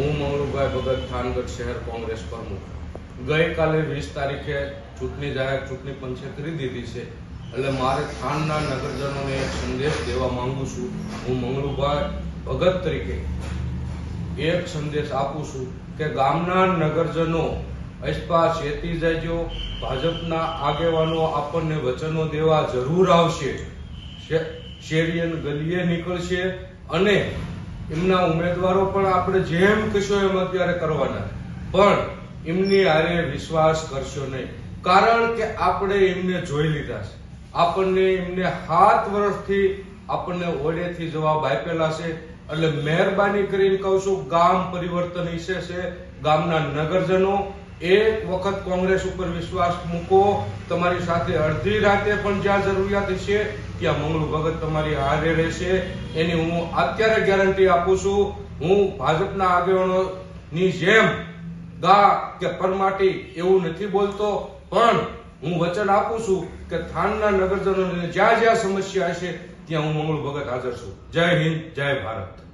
હું મંગળુભાઈ ભગત થાનગઢ શહેર કોંગ્રેસ પ્રમુખ. ગઈકાલે વીસ તારીખે ચૂંટણી જાહેર ચૂંટણી પંચે કરી દીધી છે. એટલે મારે થાનના નગરજનોને એક સંદેશ દેવા માંગુ છું. હું મંગળુભાઈ ભગત તરીકે એક સંદેશ આપું છું કે ગામના નગરજનો અસ્પા ચેતી જજો ભાજપના આગેવાનો આપણને વચનો દેવા જરૂર આવશે. શે- શેરીએ ને ગલીએ નીકળશે અને એમના ઉમેદવારો પણ આપણે જેમ કહેશો એમ અત્યારે કરવાના. પણ એમની હારે વિશ્વાસ કરશો નહીં. કારણ કે આપણે એમને જોઈ લીધા છે. આપણને એમને સાત વર્ષથી આપણને ઓળેથી જવાબ આપેલા છે. એટલે મહેરબાની કરીને કહું છું, ગામ પરિવર્તન ઈચ્છે છે. ગામના નગરજનો એક વખત કોંગ્રેસ ઉપર વિશ્વાસ મૂકો, તમારી સાથે અડધી રાતે પણ જ્યાં જરૂરિયાત છે ત્યાં મંગળુ ભગત તમારી હારે રહેશે. એની હું અત્યારે ગેરંટી આપું છું. હું ભાજપના આગેવાનોની જેમ ગા કે પરમાટી એવું નથી બોલતો, પણ હું વચન આપું છું કે થાનના નગરજનોને જ્યાં જ્યાં સમસ્યા હશે, ત્યાં હું મંગળુ ભગત હાજર છું. જય હિન્દ, જય ભારત.